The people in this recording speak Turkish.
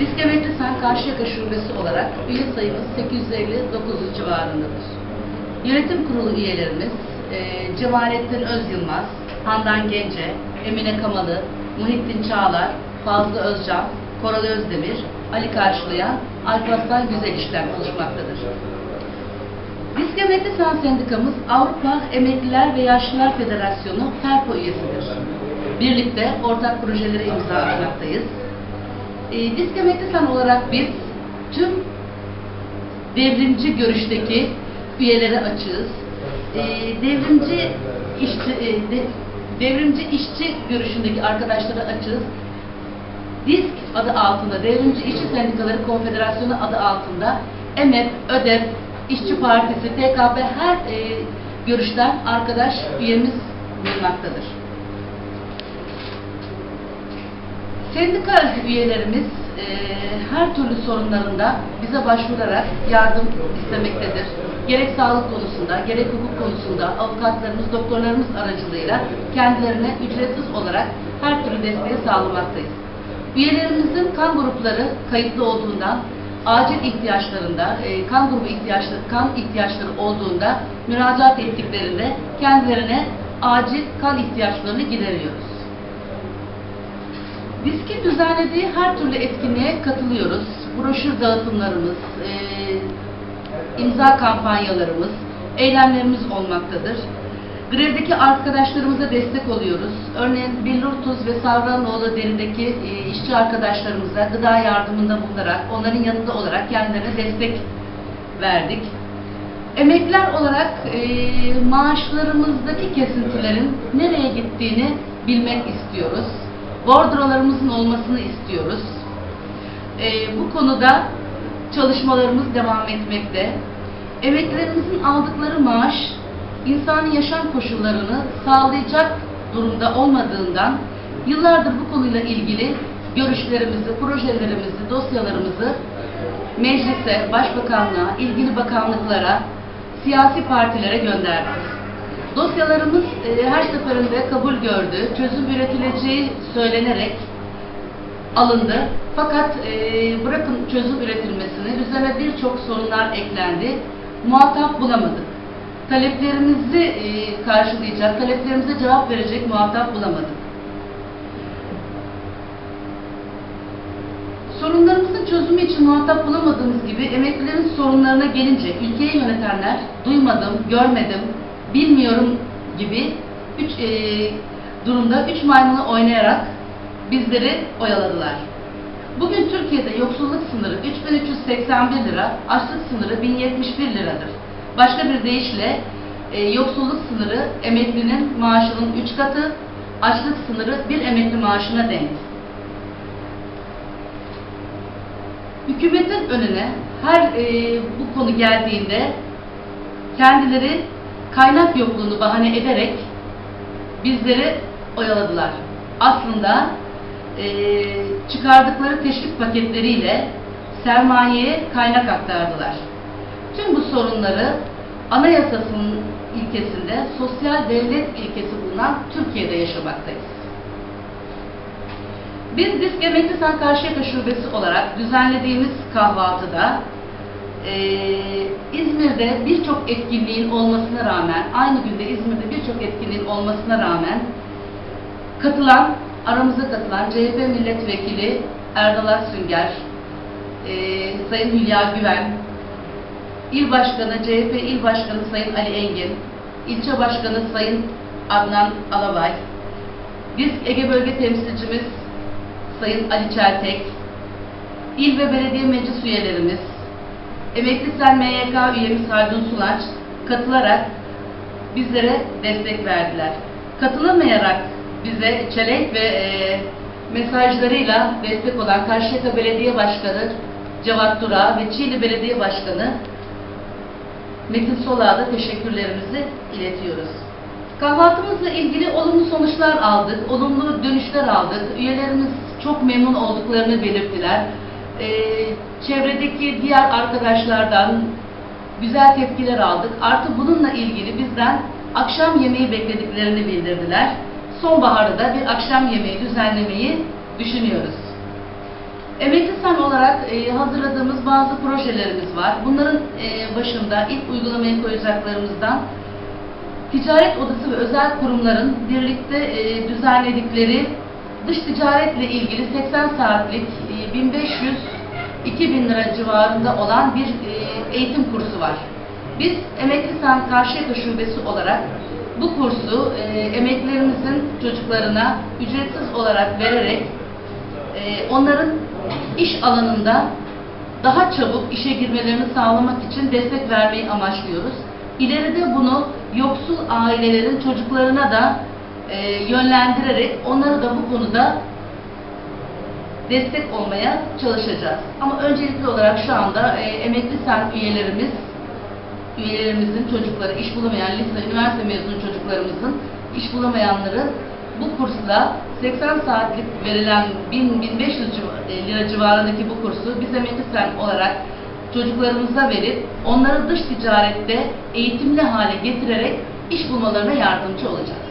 Disk Emekli Sen Karşıyaka Şubesi olarak üye sayımız 859 civarındadır. Yönetim kurulu üyelerimiz e, Cemalettin Özyılmaz, Handan Gence, Emine Kamalı, Muhittin Çağlar, Fazlı Özcan, Koral Özdemir, Ali Karşılayan, Alparslan Güzel İşler oluşmaktadır. Disk Emekli Sen Sendikamız Avrupa Emekliler ve Yaşlılar Federasyonu FERPO üyesidir. Birlikte ortak projelere imza atmaktayız. E, Disk Emekli Sen olarak biz tüm devrimci görüşteki üyelere açığız. E, devrimci işçi, e, de- devrimci işçi görüşündeki arkadaşlara açığız. DİSK adı altında, Devrimci İşçi Sendikaları Konfederasyonu adı altında EMEP, ÖDEP, İşçi Partisi, TKP her e, görüşten arkadaş üyemiz bulunmaktadır. Sendika üyelerimiz e, her türlü sorunlarında bize başvurarak yardım istemektedir. Gerek sağlık konusunda, gerek hukuk konusunda avukatlarımız, doktorlarımız aracılığıyla kendilerine ücretsiz olarak her türlü desteği sağlamaktayız. Üyelerimizin kan grupları kayıtlı olduğundan acil ihtiyaçlarında, e, kan grubu ihtiyaçları, kan ihtiyaçları olduğunda müracaat ettiklerinde kendilerine acil kan ihtiyaçlarını gideriyoruz. Disk'in düzenlediği her türlü etkinliğe katılıyoruz. Broşür dağıtımlarımız, e, imza kampanyalarımız, eylemlerimiz olmaktadır. Grevdeki arkadaşlarımıza destek oluyoruz. Örneğin Billur Tuz ve Savranoğlu derindeki e, işçi arkadaşlarımıza gıda yardımında bulunarak, onların yanında olarak kendilerine destek verdik. Emekliler olarak e, maaşlarımızdaki kesintilerin nereye gittiğini bilmek istiyoruz. Bordrolarımızın olmasını istiyoruz. E, bu konuda çalışmalarımız devam etmekte. Emeklilerimizin aldıkları maaş insani yaşam koşullarını sağlayacak durumda olmadığından yıllardır bu konuyla ilgili görüşlerimizi, projelerimizi, dosyalarımızı meclise, başbakanlığa, ilgili bakanlıklara, siyasi partilere gönderdik. Dosyalarımız e, her seferinde kabul gördü, çözüm üretileceği söylenerek alındı. Fakat e, bırakın çözüm üretilmesini, üzerine birçok sorunlar eklendi. Muhatap bulamadık. Taleplerimizi e, karşılayacak, taleplerimize cevap verecek muhatap bulamadık. Sorunlarımızın çözümü için muhatap bulamadığımız gibi emeklilerin sorunlarına gelince ülkeyi yönetenler duymadım, görmedim, bilmiyorum gibi üç e, durumda üç maymunu oynayarak bizleri oyaladılar. Bugün Türkiye'de yoksulluk sınırı 3381 lira, açlık sınırı 1071 liradır. Başka bir deyişle e, yoksulluk sınırı emeklinin maaşının 3 katı, açlık sınırı bir emekli maaşına denk. Hükümetin önüne her e, bu konu geldiğinde kendileri kaynak yokluğunu bahane ederek bizleri oyaladılar. Aslında e, çıkardıkları teşvik paketleriyle sermayeye kaynak aktardılar. Tüm bu sorunları anayasasının ilkesinde sosyal devlet ilkesi bulunan Türkiye'de yaşamaktayız. Biz Disk Emekli Sen Karşıyaka Şubesi olarak düzenlediğimiz kahvaltıda eee, İzmir'de birçok etkinliğin olmasına rağmen, aynı günde İzmir'de birçok etkinliğin olmasına rağmen katılan, aramıza katılan CHP Milletvekili Erdal Aksünger, eee, Sayın Hülya Güven, İl Başkanı, CHP İl Başkanı Sayın Ali Engin, İlçe Başkanı Sayın Adnan Alabay, Disk Ege Bölge Temsilcimiz Sayın Ali Çeltek, İl ve Belediye Meclis üyelerimiz, Emekli Sen MYK üyemiz Haldun Sulaç katılarak bizlere destek verdiler. Katılamayarak bize çelenk ve e, mesajlarıyla destek olan Karşıyaka Belediye Başkanı Cevat Dura ve Çiğli Belediye Başkanı Metin Solağ'a da teşekkürlerimizi iletiyoruz. Kahvaltımızla ilgili olumlu sonuçlar aldık, olumlu dönüşler aldık. Üyelerimiz çok memnun olduklarını belirttiler. Ee, çevredeki diğer arkadaşlardan güzel tepkiler aldık. Artı bununla ilgili bizden akşam yemeği beklediklerini bildirdiler. Sonbaharda da bir akşam yemeği düzenlemeyi düşünüyoruz. Emekli Sen olarak e, hazırladığımız bazı projelerimiz var. Bunların e, başında ilk uygulamaya koyacaklarımızdan ticaret odası ve özel kurumların birlikte e, düzenledikleri dış ticaretle ilgili 80 saatlik e, 1500-2000 lira civarında olan bir e, eğitim kursu var. Biz Emekli Sen Karşıyaka Şubesi olarak bu kursu e, emeklilerimizin çocuklarına ücretsiz olarak vererek e, onların iş alanında daha çabuk işe girmelerini sağlamak için destek vermeyi amaçlıyoruz. İleride bunu yoksul ailelerin çocuklarına da e, yönlendirerek onları da bu konuda destek olmaya çalışacağız. Ama öncelikli olarak şu anda e, emekli sen üyelerimiz, üyelerimizin çocukları, iş bulamayan lise, üniversite mezunu çocuklarımızın iş bulamayanları bu kursla 80 saatlik verilen 1000-1500 civ- lira civarındaki bu kursu biz emekli sen olarak çocuklarımıza verip onları dış ticarette eğitimli hale getirerek iş bulmalarına yardımcı olacağız.